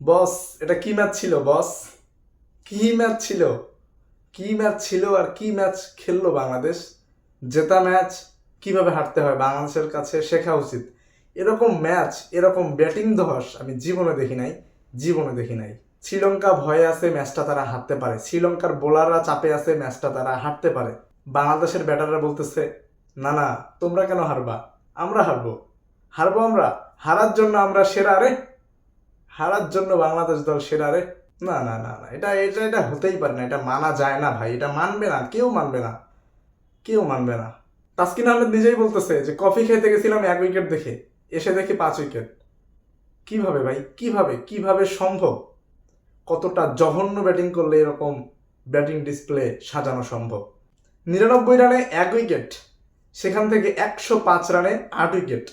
বস, এটা কি ম্যাচ ছিল, বস? কি ম্যাচ ছিল? কি ম্যাচ ছিল আর কি ম্যাচ খেললো বাংলাদেশ? জেতা ম্যাচ কীভাবে হারতে হয় বাংলাদেশের কাছে শেখা উচিত। এরকম ম্যাচ, এরকম ব্যাটিং ধস আমি জীবনে দেখি নাই, জীবনে দেখি নাই। শ্রীলঙ্কা ভয়ে আছে ম্যাচটা তারা হারতে পারে। শ্রীলঙ্কার বোলাররা চাপে আছে ম্যাচটা তারা হারতে পারে। বাংলাদেশের ব্যাটাররা বলতেছে, না না, তোমরা কেন হারবা? আমরা হারবো। হারবো আমরা? হারার জন্য আমরা সেরা? রে হারার জন্য বাংলাদেশ দল সেরা রে। না না না না, এটা এটা এটা হতেই পারে না, এটা মানা যায় না ভাই, এটা মানবে না, কেউ মানবে না, কেউ মানবে না। তাসকিন আহমেদ নিজেই বলতেছে যে, কফি খেতে গেছিলাম এক উইকেট দেখে, এসে দেখি পাঁচ উইকেট। কীভাবে ভাই, কীভাবে কীভাবে সম্ভব? কতটা জঘন্য ব্যাটিং করলে এরকম ব্যাটিং ডিসপ্লে সাজানো সম্ভব? নিরানব্বই রানে এক উইকেট, সেখান থেকে একশো পাঁচ রানে আট উইকেট।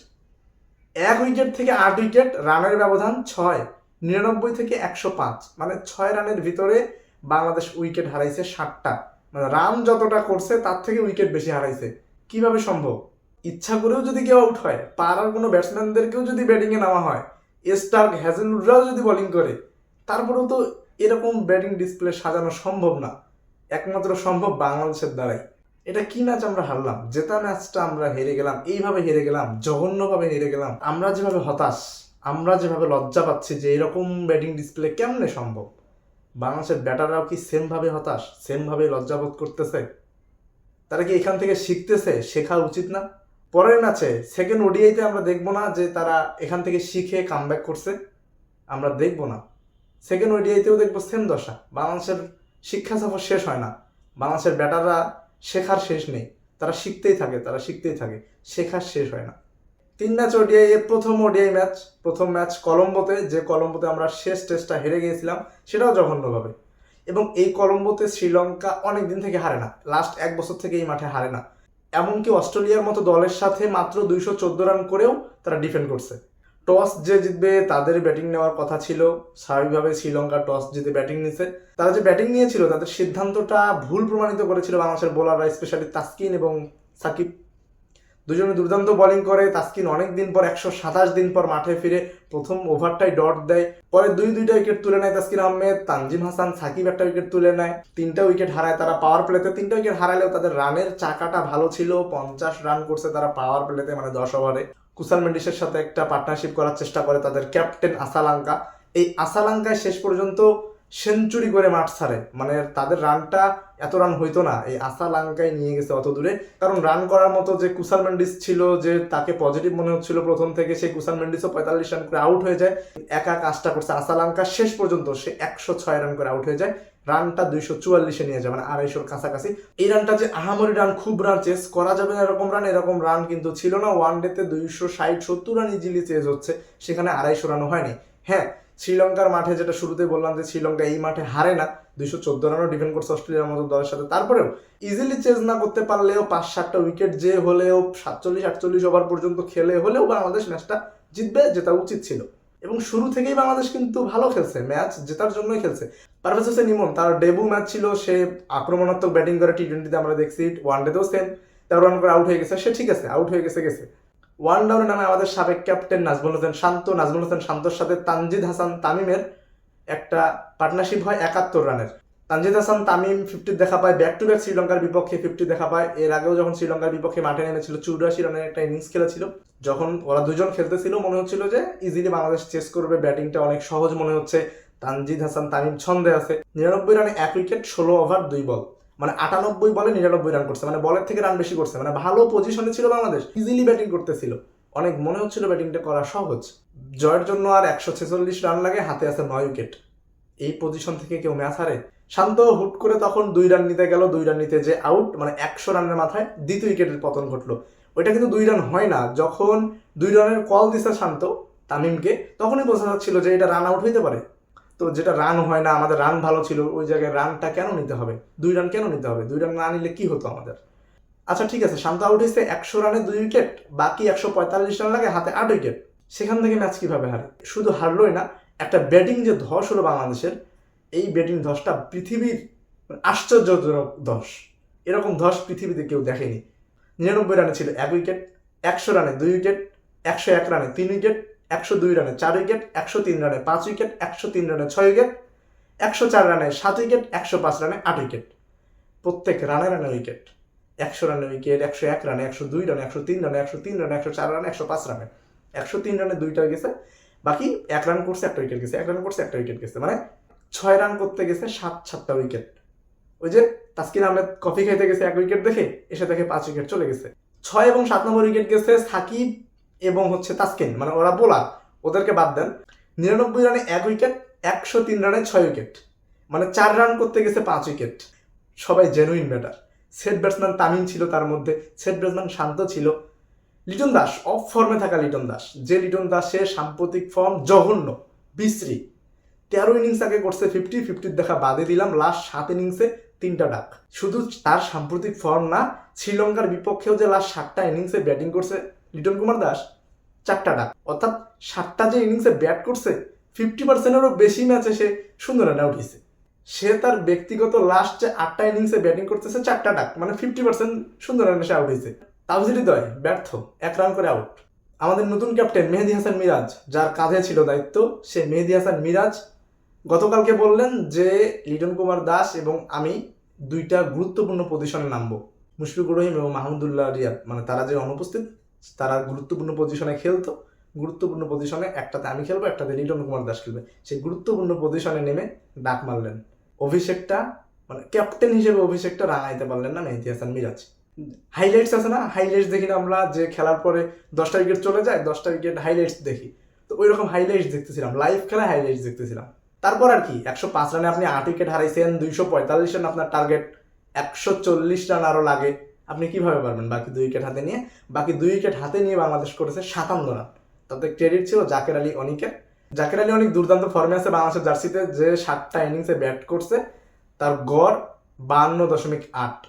এক উইকেট থেকে আট উইকেট রানের ব্যবধান ছয়। নিরানব্বই থেকে একশো পাঁচ মানে ছয় রানের ভিতরে বাংলাদেশ উইকেট হারাইছে ষাটটা মানে রান যতটা করছে, তার থেকে উইকেট বেশি হারাইছে। কীভাবে সম্ভব? ইচ্ছা করেও যদি কেউ আউট হয়, পাড়ার কোনো ব্যাটসম্যানদেরকেও যদি ব্যাটিংয়ে নেওয়া হয়, স্টার্ক হ্যাজেলউডরাও যদি বোলিং করে, তারপরেও তো এরকম ব্যাটিং ডিসপ্লে সাজানো সম্ভব না। একমাত্র সম্ভব বাংলাদেশের দ্বারাই। এটা কি ম্যাচ আমরা হারলাম? জেতা ম্যাচটা আমরা হেরে গেলাম, এইভাবে হেরে গেলাম, জঘন্যভাবে হেরে গেলাম। আমরা যেভাবে হতাশ আমরা যেভাবে লজ্জা পাচ্ছি যে এরকম ব্যাটিং ডিসপ্লে কেমনে সম্ভব? বাংলাদেশের ব্যাটাররাও কি সেমভাবে হতাশ সেমভাবে লজ্জাবোধ করতেছে? তারা কি এখান থেকে শিখতেছে, শেখা উচিত না? পরের ম্যাচে সেকেন্ড ওডিআইতে আমরা দেখব না যে তারা এখান থেকে শিখে কামব্যাক করছে? আমরা দেখব না। সেকেন্ড ওডিআইতেও দেখব সেম দশা। বাংলাদেশের শিক্ষা সফর শেষ হয় না। বাংলাদেশের ব্যাটাররা শেখার শেষ নেই। তারা শিখতেই থাকে, তারা শিখতেই থাকে। শেখার শেষ হয় না। তিন ম্যাচ ওডিআই এর প্রথম ওডিআই ম্যাচ, প্রথম ম্যাচ কলম্বোতে, যে কলম্বোতে আমরা শেষ টেস্টটা হেরে গিয়েছিলাম, সেটাও জঘন্যভাবে। এবং এই কলম্বোতে শ্রীলঙ্কা অনেক দিন থেকে হারে না লাস্ট এক বছর থেকে এই মাঠে হারে না। এমনকি অস্ট্রেলিয়ার মতো দলের সাথে মাত্র দুইশো চোদ্দ রান করেও তারা ডিফেন্ড করছে। টস যে জিতবে, তাদের ব্যাটিং নেওয়ার কথা ছিল। স্বাভাবিকভাবে শ্রীলঙ্কা টস জিতে ব্যাটিং নিছে। তারা যে ব্যাটিং নিয়েছিল, তাদের সিদ্ধান্তটা ভুল প্রমাণিত করেছিল বাংলাদেশের বোলাররা স্পেশালি তাসকিন এবং সাকিব। দুজনে দুর্দান্ত বোলিং করে। তাসকিন অনেক দিন পর, একশো সাতাশ দিন পর মাঠে ফিরে প্রথম ওভারটাই ডট দেয়। পরে দুই দুইটা উইকেট তুলে নেয় তাসকিন আহমেদ, তানজিম হাসান, সাকিব একটা উইকেট তুলে নেয়। তিনটা উইকেট হারায় তারা পাওয়ার প্লেতে তিনটা উইকেট হারালেও তাদের রানের চাকাটা ভালো ছিল। পঞ্চাশ রান করছে তারা পাওয়ার প্লেতে মানে দশ ওভারে কুসাল মেন্ডিসের সাথে একটা পার্টনারশিপ করার চেষ্টা করে তাদের ক্যাপ্টেন আসালাঙ্কা। এই আসালাঙ্কায় শেষ পর্যন্ত সেঞ্চুরি করে মাঠ ছাড়ে। মানে তাদের রানটা এত রান হইতো না। এই আশা লাঙ্কায় নিয়ে গেছে অত দূরে। কারণ রান করার মতো যে কুসাল মেন্ডিস ছিল, যে তাকে পজিটিভ মনে হচ্ছিল প্রথম থেকে, সেই কুসাল মেন্ডিসও পঁয়তাল্লিশ রান করে আউট হয়ে যায়। একা কাজটা করছে। আশা লাঙ্কা শেষ পর্যন্ত সে একশো ছয় রান করে আউট হয়ে যায়। রানটা দুইশো চুয়াল্লিশে নিয়ে যায় মানে আড়াইশোর কাছাকাছি। এই রানটা যে আহামরি রান, খুব রান চেস, করা যাবে না এরকম রান এরকম রান কিন্তু ছিল না। ওয়ান ডেতে দুইশো ষাট, সত্তর রান ইজিলি চেজ হচ্ছে। সেখানে আড়াইশো রানও হয়নি। হ্যাঁ শ্রীলঙ্কার মাঠে যেটা শুরুতে বললাম যে শ্রীলঙ্কা এই মাঠে হারে না, দুইশো চোদ্দ রানও ডিফেন্ড করছে অস্ট্রেলিয়ার মতো দলের সাথে। তারপরেও ইজিলি চেজ না করতে পারলেও পাঁচ সাতটা উইকেট যে হলেও সাতচল্লিশ, আটচল্লিশ ওভার পর্যন্ত খেলে হলেও বাংলাদেশ ম্যাচটা জিতবে যেটা উচিত ছিল। এবং শুরু থেকেই বাংলাদেশ কিন্তু ভালো খেলছে ম্যাচ জেতার জন্যই খেলছে। পারভেজ হোসেন ইমন, তার ডেবু ম্যাচ ছিল, সে আক্রমণাত্মক ব্যাটিং করে টি টোয়েন্টিতে আমরা দেখছি ওয়ান ডেতেও সেম তেরো রান করে আউট হয়ে গেছে, সে ঠিক আছে আউট হয়ে গেছে গেছে। ওয়ান ডাউনের নামে আমাদের সাবেক ক্যাপ্টেন নাজমুল হোসেন শান্ত, নাজমুল হোসেন শান্তর সাথে তানজিদ হাসান তামিমের একটা পার্টনারশিপ হয় একাত্তর রানের। তানজিদ হাসান তামিম ফিফটি দেখা পায় ব্যাক টু ব্যাক শ্রীলঙ্কার বিপক্ষে ফিফটি দেখা পায়। এর আগেও যখন শ্রীলঙ্কার বিপক্ষে মাঠে নেমেছিল, চুরাশি রানের একটা ইনিংস খেলেছিল। যখন ওরা দুজন খেলতেছিল, মনে হচ্ছিল যে ইজিলি বাংলাদেশ চেস করবে ব্যাটিংটা অনেক সহজ মনে হচ্ছে। তানজিদ হাসান তামিম ছন্দে আছে। নিরানব্বই রানে এক উইকেট ষোলো ওভার দুই বল মানে আটানব্বই বলে নিরানব্বই রান করছে মানে বলের থেকে রান বেশি করছে মানে ভালো পজিশনে ছিল বাংলাদেশ ইজিলি ব্যাটিং করতেছিল। অনেক মনে হচ্ছিল ব্যাটিংটা করা সহজ। জয়ের জন্য আর একশো ছেচল্লিশ রান লাগে, হাতে আছে নয় উইকেট এই পজিশন থেকে কেউ ম্যাচ হারে? শান্ত হুট করে তখন দুই রান নিতে গেল, দুই রান নিতে যে আউট মানে একশো রানের মাথায় দ্বিতীয় উইকেটের পতন ঘটলো। ওইটা কিন্তু দুই রান হয় না, যখন দুই রানের কল দিছে শান্ত, তামিমকে, তখনই বোঝা যাচ্ছিল যে এটা রান আউট হইতে পারে। তো যেটা রান হয় না, আমাদের রান ভালো ছিল, ওই জায়গায় রানটা কেন নিতে হবে? দুই রান কেন নিতে হবে? দুই রান না নিলে কি হতো আমাদের? আচ্ছা ঠিক আছে, শান্ত আউট হয়েছে একশো রানে দুই উইকেট বাকি একশো পঁয়তাল্লিশ রান লাগে হাতে আট উইকেট সেখান থেকে ম্যাচ কীভাবে হারে? শুধু হারলোই না, একটা ব্যাটিং যে ধস হলো বাংলাদেশের, এই ব্যাটিং ধসটা পৃথিবীর আশ্চর্যজনক ধস। এরকম ধস পৃথিবীতে কেউ দেখেনি। নিরানব্বই রানে ছিল এক উইকেট একশো রানে দুই উইকেট একশো এক রানে তিন উইকেট একশো দুই রানে চার উইকেট, একশো তিন রানে পাঁচ উইকেট, একশো তিন রানে ছয় উইকেট, একশো চার রানে সাত উইকেট, একশো পাঁচ রানে আট উইকেট। প্রত্যেক রানে রানে উইকেট। একশো রানে উইকেট, একশো এক রানে, একশো দুই রানে, একশো তিন রানে, একশো তিন রানে, একশো চার রানে, একশো পাঁচ রানে। একশো তিন রানে দুইটা গেছে, বাকি এক রান করছে, একটা উইকেট গেছে, এক রান করছে, একটা উইকেট গেছে। মানে ছয় রান করতে গেছে সাত সাতটা উইকেট। ওই যে তাসকিন আহমেদ কফি খাইতে গেছে এক উইকেট দেখে, এসে দেখে পাঁচ উইকেট চলে গেছে। ছয় এবং সাত নম্বর উইকেট গেছে সাকিব এবং হচ্ছে তাসকিন মানে ওরা বোলার, ওদেরকে বাদ দেন। নিরানব্বই রানে এক উইকেট, একশো তিন রানে ছয় উইকেট মানে চার রান করতে গেছে পাঁচ উইকেট। সবাই genuine batter set batsman Tamim ছিল তার মধ্যে সেট ব্যাটসম্যান শান্ত ছিল। লিটন দাস অফ ফর্মে থাকা লিটন দাস, যে লিটন দাসের সাম্প্রতিক ফর্ম জঘন্য, বিশ্রী। তেরো ইনিংস আগে করছে ফিফটি ফিফটির দেখা বাদে দিলাম লাস্ট সাত ইনিংসে তিনটা ডাক। শুধু তার সাম্প্রতিক ফর্ম না, শ্রীলঙ্কার বিপক্ষেও যে লাস্ট সাতটা ইনিংসে ব্যাটিং করছে লিটন কুমার দাস, চারটা ডাক। অর্থাৎ সাতটা যে ইনিংসে ব্যাট করছে ফিফটি পার্সেন্টেরও বেশি ম্যাচে সে সুন্দর আউট হয়েছে। সে তার ব্যক্তিগত লাস্ট যে আটটা ইনিংসে ব্যাটিং করতেছে, চারটা ডাক মানে ফিফটি পার্সেন্ট সুন্দর রানে সে আউট হয়েছে তাওজির দয়, ব্যর্থ, এক রান করে আউট আমাদের নতুন ক্যাপ্টেন মেহেদি হাসান মিরাজ, যার কাঁধে ছিল দায়িত্ব, সে মেহেদি হাসান মিরাজ, গতকালকে বললেন যে লিটন কুমার দাস এবং আমি দুইটা গুরুত্বপূর্ণ পজিশনে নামবো। মুশফিকুর রহিম এবং মাহমুদুল্লাহ রিয়াদ মানে তারা যে অনুপস্থিত তারা গুরুত্বপূর্ণ পজিশনে খেলতো। গুরুত্বপূর্ণ পজিশনে একটাতে আমি খেলব, একটাতে লিটন কুমার দাস খেলবে। সেই গুরুত্বপূর্ণ পজিশনে নেমে ডাক মারলেন। অভিষেকটা মানে ক্যাপ্টেন হিসেবে অভিষেকটা রাঙাইতে পারলেন না মেহেদি হাসান মিরাজ। হাইলাইটস আছে না? হাইলাইটস দেখি না আমরা, যে খেলার পরে দশটা উইকেট চলে যায়, দশটা উইকেট হাইলাইটস দেখি। তো ওই রকম হাইলাইটস দেখতেছিলাম লাইভ খেলা হাইলাইটস দেখতেছিলাম। তারপর আর কি, একশো পাঁচ রানে আপনি আট উইকেট হারাইছেন, দুইশো পঁয়তাল্লিশ রান আপনার টার্গেট একশো চল্লিশ রান আরও লাগে। আপনি কীভাবে পারবেন? বাকি দুই উইকেট হাতে নিয়ে। বাকি দুই উইকেট হাতে নিয়ে বাংলাদেশ করেছে সাতান্ন রান। তাতে ক্রেডিট ছিল জাকের আলী অনিকের। জাকের আলী অনেক দুর্দান্ত ফর্মে আছে বাংলাদেশের জার্সিতে। যে সাতটা ইনিংসে ব্যাট করছে, তার গড় বান্ন দশমিক আট।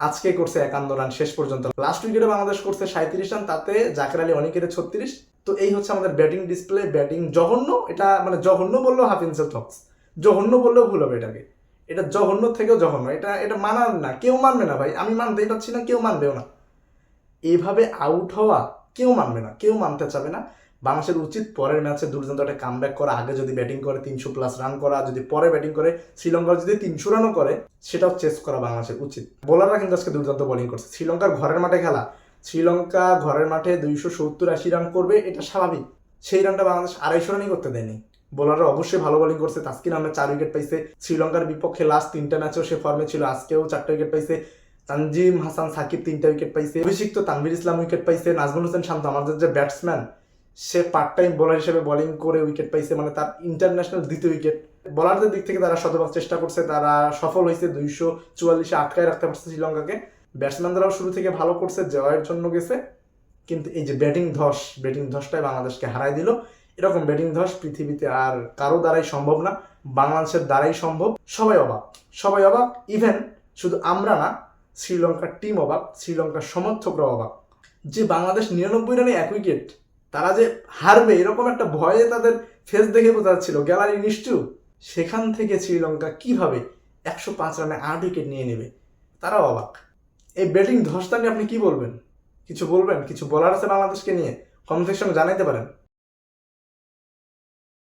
আজকে করছে একান্ন রান, শেষ পর্যন্ত। লাস্ট উইকেটে বাংলাদেশ করছে সাঁত্রিশ রান, তাতে জাকের আলী অনেকের ছত্রিশ। তো এই হচ্ছে আমাদের ব্যাটিং ডিসপ্লে ব্যাটিং জঘন্য। এটা মানে জঘন্য বললেও হাফ ইনসেল টক্স জঘন্য বললেও ভুল হবে এটাকে। এটা জঘন্য থেকেও জঘন্য। এটা এটা মানার না। কেউ মানবে না ভাই। আমি মানতে পারছি না, কেউ মানবেও না। এইভাবে আউট হওয়া কেউ মানবে না। কেউ মানতে চাবে না। বাংলাদেশের উচিত পরের ম্যাচে দুর্দান্ত একটা কামব্যাক করা। আগে যদি ব্যাটিং করে তিনশো প্লাস রান করা, যদি পরে ব্যাটিং করে শ্রীলঙ্কার যদি তিনশো রানও করে, সেটাও চেস করা বাংলাদেশের উচিত। বোলাররা কিন্তু আজকে দুর্দান্ত বোলিং করছে। শ্রীলঙ্কার ঘরের মাঠে খেলা। শ্রীলঙ্কা ঘরের মাঠে দুইশো সত্তর আশি রান করবে, এটা স্বাভাবিক। সেই রানটা বাংলাদেশ আড়াইশো রানই করতে দেয়নি। বোলাররা অবশ্যই ভালো বোলিং করছে। তাস্কিন আহমেদ চার উইকেট পাইছে। শ্রীলঙ্কার বিপক্ষে লাস্ট তিনটা ম্যাচেও সে ফর্মে ছিল। আজকেও চারটা উইকেট পাইছে। তানজিম হাসান সাকিব তিনটা উইকেট পাইছে। অভিষিক্ত তানভীর ইসলাম উইকেট পাইছে। নাজমুল হোসেন শান্ত, আমাদের যে ব্যাটসম্যান সে পার্ট টাইম বোলার হিসেবে বোলিং করে উইকেট পাইছে। মানে তার ইন্টারন্যাশনাল দ্বিতীয় উইকেট বোলারদের দিক থেকে তারা শতভাগ চেষ্টা করছে। তারা সফল হয়েছে দুইশো চুয়াল্লিশে আটকায় রাখতে পারছে শ্রীলঙ্কাকে। ব্যাটসম্যানরাও শুরু থেকে ভালো করছে, জয়ের জন্য গেছে। কিন্তু এই যে ব্যাটিং ধস ব্যাটিং ধসটাই বাংলাদেশকে হারাই দিল। এরকম ব্যাটিং ধস, পৃথিবীতে আর কারও দ্বারাই সম্ভব না, বাংলাদেশের দ্বারাই সম্ভব। সবাই অবাক সবাই অবাক। ইভেন শুধু আমরা না, শ্রীলঙ্কার টিম অবাক, শ্রীলঙ্কার সমর্থকরা অবাক। যে বাংলাদেশ নিরানব্বই রানে এক উইকেট তারা যে হারবে, এরকম একটা ভয়ে তাদের ফেস দেখে বোঝা যাচ্ছিল। গ্যালারি নিষ্ঠুর সেখান থেকে শ্রীলঙ্কা কীভাবে একশো পাঁচ রানে আট উইকেট নিয়ে নেবে, তারাও অবাক। এই ব্যাটিং ধসটা নিয়ে আপনি কি বলবেন? কিছু বলবেন? কিছু বলার আছে বাংলাদেশকে নিয়ে? কমেন্ট সেকশনে জানাইতে পারেন।